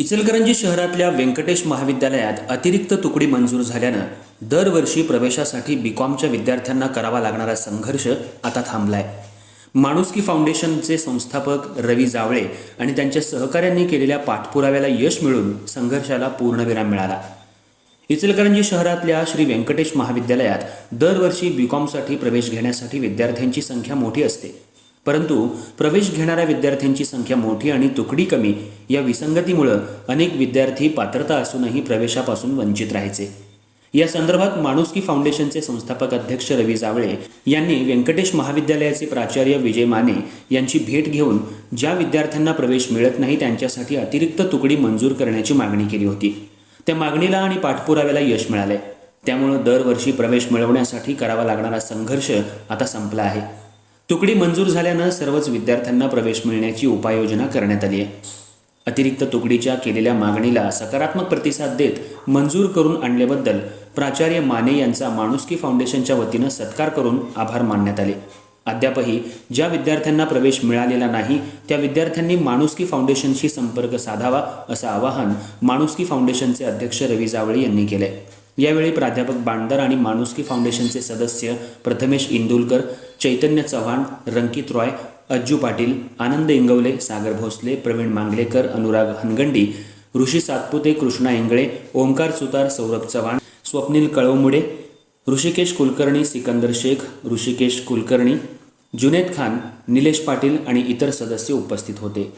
इचलकरंजी शहरातल्या व्यंकटेश महाविद्यालयात अतिरिक्त तुकडी मंजूर झाल्यानं दरवर्षी प्रवेशासाठी बीकॉमच्या विद्यार्थ्यांना करावा लागणारा संघर्ष आता थांबलाय. माणुसकी फाउंडेशनचे संस्थापक रवी जावळे आणि त्यांच्या सहकाऱ्यांनी केलेल्या पाठपुराव्याला यश मिळून संघर्षाला पूर्णविराम मिळाला. इचलकरंजी शहरातल्या श्री व्यंकटेश महाविद्यालयात दरवर्षी बीकॉमसाठी प्रवेश घेण्यासाठी विद्यार्थ्यांची संख्या मोठी असते. परंतु प्रवेश घेणाऱ्या विद्यार्थ्यांची संख्या मोठी आणि तुकडी कमी या विसंगतीमुळं अनेक विद्यार्थी पात्रता असूनही प्रवेशापासून वंचित राहायचे. या संदर्भात माणुसकी फाउंडेशनचे संस्थापक अध्यक्ष रवी जावळे यांनी व्यंकटेश महाविद्यालयाचे प्राचार्य विजय माने यांची भेट घेऊन ज्या विद्यार्थ्यांना प्रवेश मिळत नाही त्यांच्यासाठी अतिरिक्त तुकडी मंजूर करण्याची मागणी केली होती. त्या मागणीला आणि पाठपुराव्याला यश मिळाले त्यामुळं दरवर्षी प्रवेश मिळवण्यासाठी करावा लागणारा संघर्ष आता संपला आहे. तुकडी मंजूर झाल्यानं सर्वच विद्यार्थ्यांना प्रवेश मिळण्याची उपाययोजना करण्यात आली आहे. अतिरिक्त तुकडीच्या केलेल्या मागणीला सकारात्मक प्रतिसाद देत मंजूर करून आणल्याबद्दल प्राचार्य माने यांचा माणुसकी फाउंडेशनच्या वतीनं सत्कार करून आभार मानण्यात आले. अद्यापही ज्या विद्यार्थ्यांना प्रवेश मिळालेला नाही त्या विद्यार्थ्यांनी माणुसकी फाउंडेशनशी संपर्क साधावा असं आवाहन माणुसकी फाउंडेशनचे अध्यक्ष रवी जावळे यांनी केलंय. यावेळी प्राध्यापक बांडर आणि माणुसकी फाउंडेशनचे सदस्य प्रथमेश इंदुलकर चैतन्य चव्हाण रंकित रॉय अज्जू पाटील आनंद इंगवले सागर भोसले प्रवीण मांगलेकर अनुराग हनगंडी ऋषी सातपुते कृष्णा इंगळे ओंकार सुतार सौरभ चव्हाण स्वप्नील कळवमुडे ऋषिकेश कुलकर्णी सिकंदर शेख ऋषिकेश कुलकर्णी जुनेद खान निलेश पाटील आणि इतर सदस्य उपस्थित होते.